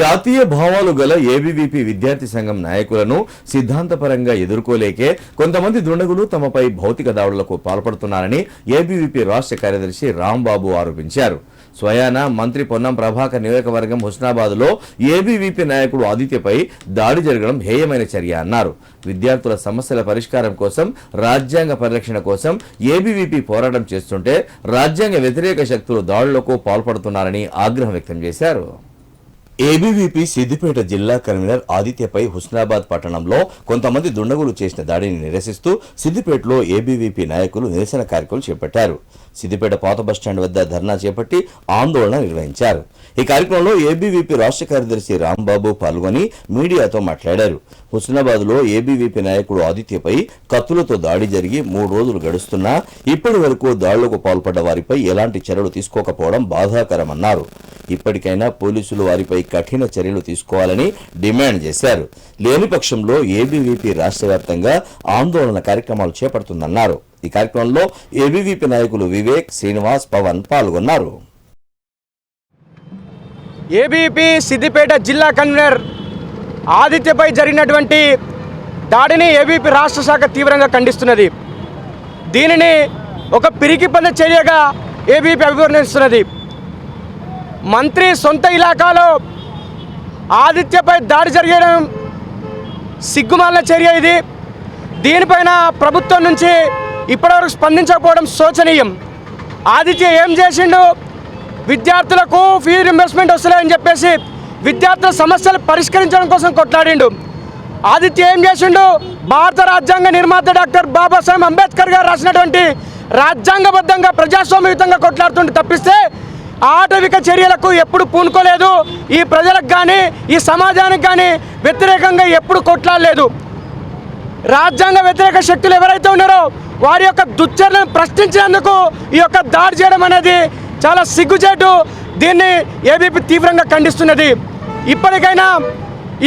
జాతీయ భావాలు గల ఏబీవీపీ విద్యార్థి సంఘం నాయకులను సిద్ధాంతపరంగా ఎదుర్కోలేకే కొంతమంది దుండగులు తమపై భౌతిక దాడులకు పాల్పడుతున్నారని ఏబీవీపీ రాష్ట్ర కార్యదర్శి రాంబాబు ఆరోపించారు. స్వయాన మంత్రి పొన్నం ప్రభాకర్ నియోజకవర్గం హుస్నాబాద్లో ఏబీవీపీ నాయకుడు ఆదిత్యపై దాడి జరగడం హేయమైన చర్య అన్నారు. విద్యార్థుల సమస్యల పరిష్కారం కోసం రాజ్యాంగ పరిరక్షణ కోసం ఏబీవీపీ పోరాటం చేస్తుంటే రాజ్యాంగ వ్యతిరేక శక్తులు దాడులకు పాల్పడుతున్నారని ఆగ్రహం వ్యక్తం చేశారు. ఏబీవీపీ సిద్దిపేట జిల్లా కన్వీనర్ ఆదిత్యపై హుస్నాబాద్ పట్టణంలో కొంతమంది దుండగులు చేసిన దాడిని నిరసిస్తూ సిద్దిపేటలో ఏబీవీపీ నాయకులు నిరసన కార్యక్రమం చేపట్టారు. సిద్దిపేట పాత బస్టాండ్ వద్ద ధర్నా చేపట్టి ఆందోళన నిర్వహించారు. ఈ కార్యక్రమంలో ఏబీవీపీ రాష్ట్ర కార్యదర్శి రాంబాబు పాల్గొని మీడియాతో మాట్లాడారు. హుస్నాబాద్లో ఏబీవీపీ నాయకుడు ఆదిత్యపై కత్తులతో దాడి జరిగి మూడు రోజులు గడుస్తున్నా ఇప్పటి వరకు దాడులకు పాల్పడ్డ వారిపై ఎలాంటి చర్యలు తీసుకోకపోవడం బాధాకరమన్నారు. ఇప్పటికైనా పోలీసులు వారిపై కఠిన చర్యలు తీసుకోవాలని డిమాండ్ చేశారు. లేని పక్షంలో ఏబీవీపీ రాష్ట్ర వ్యాప్తంగా ఆందోళన కార్యక్రమాలు చేపడుతుందన్నారు. ఈ కార్యక్రమంలో ఏబీవీపీ నాయకులు వివేక్ శ్రీనివాస్ పవన్ పాల్గొన్నారు. ఏబీపీ సిద్దిపేట జిల్లా కన్వీనర్ ఆదిత్యపై జరిగినటువంటి దాడిని ఏబీపీ రాష్ట్ర శాఖ తీవ్రంగా ఖండిస్తున్నది. దీనిని ఒక పిరికిపంద చర్యగా ఏబీపీ అభివర్ణిస్తున్నది. మంత్రి సొంత ఇలాకాలో ఆదిత్యపై దాడి జరిగడం సిగ్గుమాలిన చర్య ఇది. దీనిపైన ప్రభుత్వం నుంచి ఇప్పటివరకు స్పందించకపోవడం శోచనీయం. ఆదిత్య ఏం చేసిండు? విద్యార్థులకు ఫీ రింబర్స్మెంట్ వస్తలేదని చెప్పేసి విద్యార్థుల సమస్యలు పరిష్కరించడం కోసం కొట్లాడిండు. ఆదిత్య ఏం చేసిండు? భారత రాజ్యాంగ నిర్మాత డాక్టర్ బాబాసాహెబ్ అంబేద్కర్ గారు రాసినటువంటి రాజ్యాంగబద్ధంగా ప్రజాస్వామ్యయుతంగా కొట్లాడుతుంటే తప్పిస్తే ఆటవిక చర్యలకు ఎప్పుడు పూనుకోలేదు. ఈ ప్రజలకు కానీ ఈ సమాజానికి కానీ వ్యతిరేకంగా ఎప్పుడు కొట్లాడలేదు. రాజ్యాంగ వ్యతిరేక శక్తులు ఎవరైతే ఉన్నారో వారి యొక్క దుశ్చర్యలను ప్రశ్నించినందుకు ఈ యొక్క దాడి చేయడం అనేది చాలా సిగ్గుచేటు దీన్ని ఏబీపీ తీవ్రంగా ఖండిస్తున్నది. ఇప్పటికైనా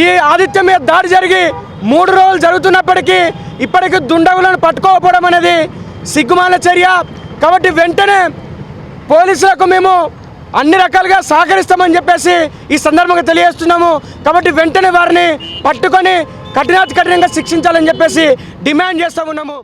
ఈ ఆదిత్యం మీద దాడి జరిగి మూడు రోజులు జరుగుతున్నప్పటికీ ఇప్పటికీ దుండగులను పట్టుకోకపోవడం అనేది సిగ్గుమాల చర్య. కాబట్టి వెంటనే పోలీసులకు మేము అన్ని రకాలుగా సహకరిస్తామని చెప్పేసి ఈ సందర్భంగా తెలియజేస్తున్నాము. కాబట్టి వెంటనే వారిని పట్టుకొని కఠినాతి కఠినంగా శిక్షించాలని చెప్పేసి డిమాండ్ చేస్తూ ఉన్నాము.